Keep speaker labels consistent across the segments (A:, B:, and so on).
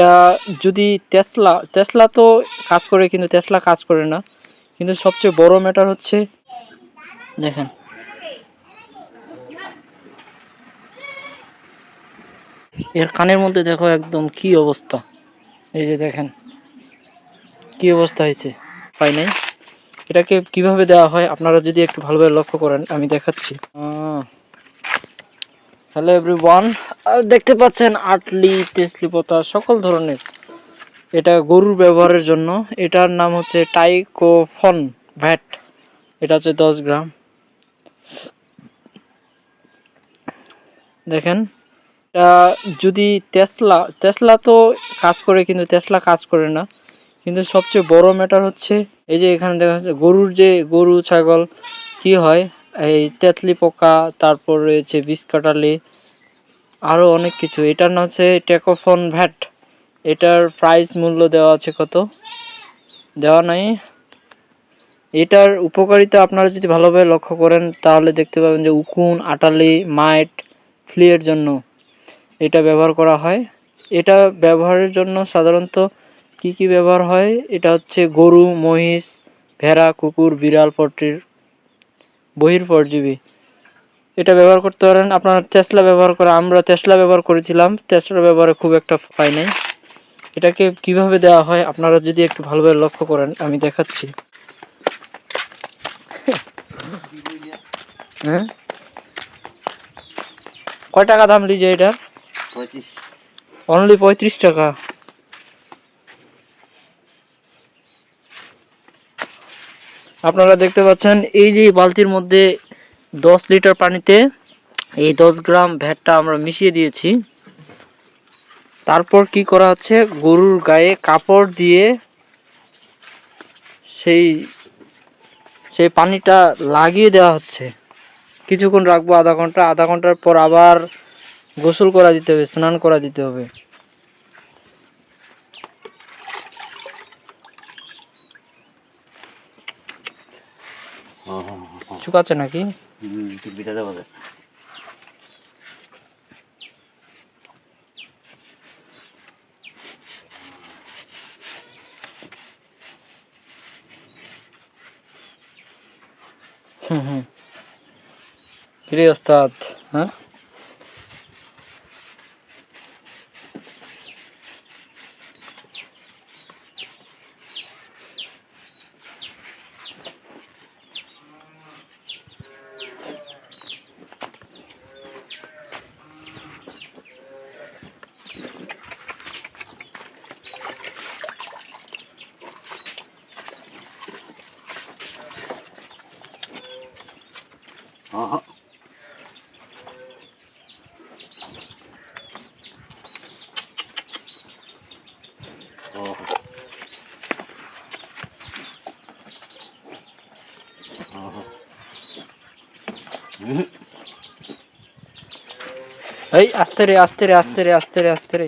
A: এটা যদি Tesla Tesla তো কাজ করে কিন্তু টেসলা কাজ করে না। কিন্তু সবচেয়ে বড় ম্যাটার হচ্ছে, দেখেন। এর কানের মধ্যে দেখো একদম কি অবস্থা। এই যে দেখেন, কি অবস্থা হয়েছে। পাই নাই। এটাকে কীভাবে দেওয়া হয়, আপনারা যদি একটু ভালোভাবে লক্ষ্য করেন, আমি দেখাচ্ছি। হ্যালো এভরিওয়ান দেখতে পাচ্ছেন আটলি তেসলি পাতা, সকল ধরনের। এটা গরুর ব্যবহারের জন্য। এটার নাম হচ্ছে টাইকোফন ভ্যাট। এটা হচ্ছে দশ গ্রাম। দেখেন যদি টেসলা টেসলা তো কাজ করে, কিন্তু টেসলা কাজ করে না। কিন্তু সবচেয়ে বড় ম্যাটার হচ্ছে, এই যে এখানে দেখা যাচ্ছে গরুর যে গরু, ছাগল, কি হয়? এই তেতলি পোকা, তারপর রয়েছে বিষ কাটালি আরও অনেক কিছু। এটার নাম হচ্ছে টেকোফোন ভ্যাট। এটার প্রাইস মূল্য দেওয়া আছে কত? দেওয়া নাই। এটার উপকারিতা আপনারা যদি ভালোভাবে লক্ষ্য করেন, তাহলে দেখতে পাবেন যে উকুন, আটালি, মাইট, ফ্লিয়ের জন্য এটা ব্যবহার করা হয়। এটা ব্যবহারের জন্য সাধারণত কি কি ব্যবহার হয়? এটা হচ্ছে গরু, মহিষ, ভেড়া, কুকুর, বিড়াল পট্টির বহির পরজীবী। এটা ব্যবহার করতে পারেন। আপনারা টেসলা ব্যবহার করে আমরা টেসলা ব্যবহার করেছিলাম। তেসলা ব্যবহারে খুব একটা পাই নাই। এটাকে কীভাবে দেওয়া হয় আপনারা যদি একটু ভালোভাবে লক্ষ্য করেন আমি দেখাচ্ছি। হ্যাঁ? কয় টাকা দাম লিজে এটার?
B: পঁয়ত্রিশ।
A: অনলি পঁয়ত্রিশ টাকা। আপনারা দেখতে পাচ্ছেন, এই যে বালতির মধ্যে দশ লিটার পানিতে এই দশ গ্রাম ভ্যাটটা আমরা মিশিয়ে দিয়েছি। তারপর কি করা হচ্ছে, গরুর গায়ে কাপড় দিয়ে সেই সেই পানিটা লাগিয়ে দেওয়া হচ্ছে। কিছুক্ষণ রাখব আধা ঘণ্টা, আধা ঘণ্টার পর আবার গোসল করা দিতে হবে, স্নান করা দিতে হবে
B: হ্যাঁ হ্যাঁ হ্যাঁ
A: শুকাচ্ছে নাকি?
B: হুম ঠিক বিটা দেবো
A: হুম হুম। কিরে ওস্তাদ হ্যাঁ? এই আস্তে রে আস্তে রে আস্তে রে আস্তে রে আস্তে রে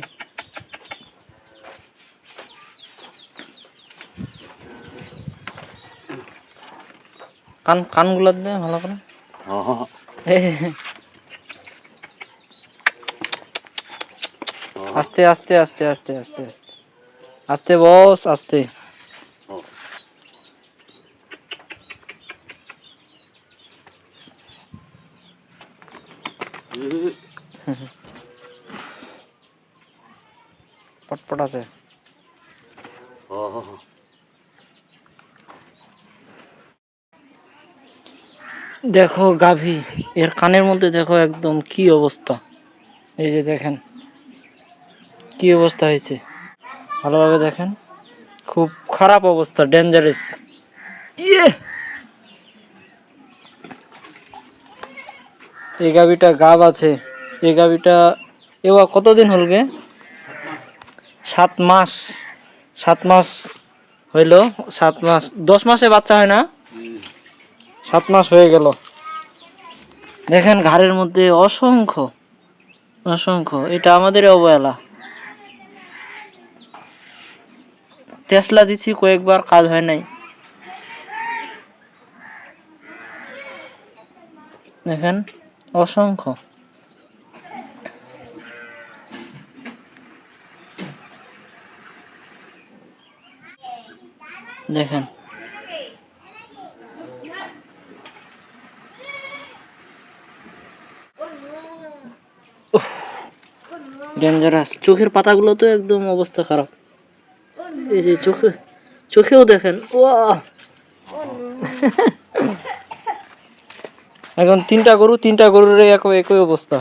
A: কান কানগুলো দে ভালো করে
B: হ্যাঁ হ্যাঁ
A: এই, আস্তে আস্তে আস্তে আস্তে আস্তে আস্তে আস্তে বস আস্তে পটপট আছে
B: হ্যাঁ
A: দেখো গাভী, এর কানের মধ্যে দেখো একদম কি অবস্থা। এই যে দেখেন, কি অবস্থা হয়েছে। ভালোভাবে দেখেন, খুব খারাপ অবস্থা ডেঞ্জারাস ইয়ে! এই গাভীটা গাব আছে। এই গাভীটা এবার কতদিন হলবে সাত মাস। সাত মাস হইল, সাত মাস, দশ মাসে বাচ্চা হয় না? সাত মাস হয়ে গেল। দেখেন ঘাড়ের মধ্যে অসংখ্য অসংখ্য, এটা আমাদের অবহেলা। তেসলা দিছি, কয়েকবার কাজ হয় নাই। দেখেন, অসংখ্য। দেখেন ডেঞ্জারাস চোখের পাতাগুলো তো একদম অবস্থা খারাপ। এই যে চোখে চোখেও দেখেন ও এখন তিনটা গরু তিনটা গরুর এক একই অবস্থা।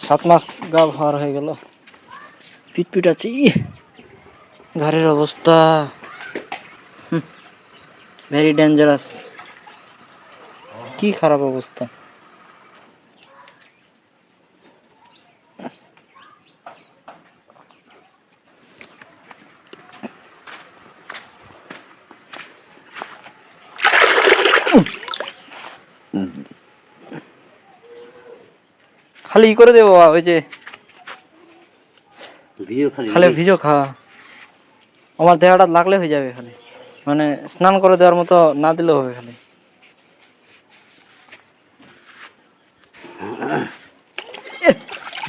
A: সাত মাস গা ভার হয়ে গেল। পিটপিট পিট আছে ঘরের অবস্থা ভেরি ডেঞ্জারাস কি খারাপ অবস্থা। খালি করে দেবো ওই যে
B: খালি
A: ভিজো। খা। আমার দেহাটা লাগলে হয়ে যাবে খালি। মানে স্নান করে দেওয়ার মতো না দিলেও হবে খালি।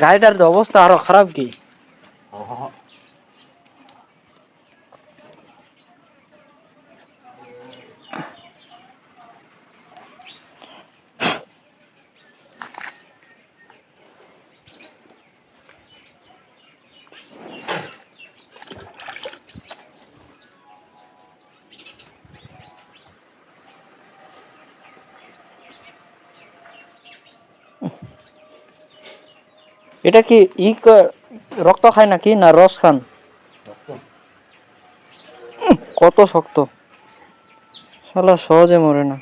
A: গাড়িটার অবস্থা আরও খারাপ কি? এটা কি ই রক্ত খায় নাকি না রস খান? কত শক্ত। শালা সহজে মরে না।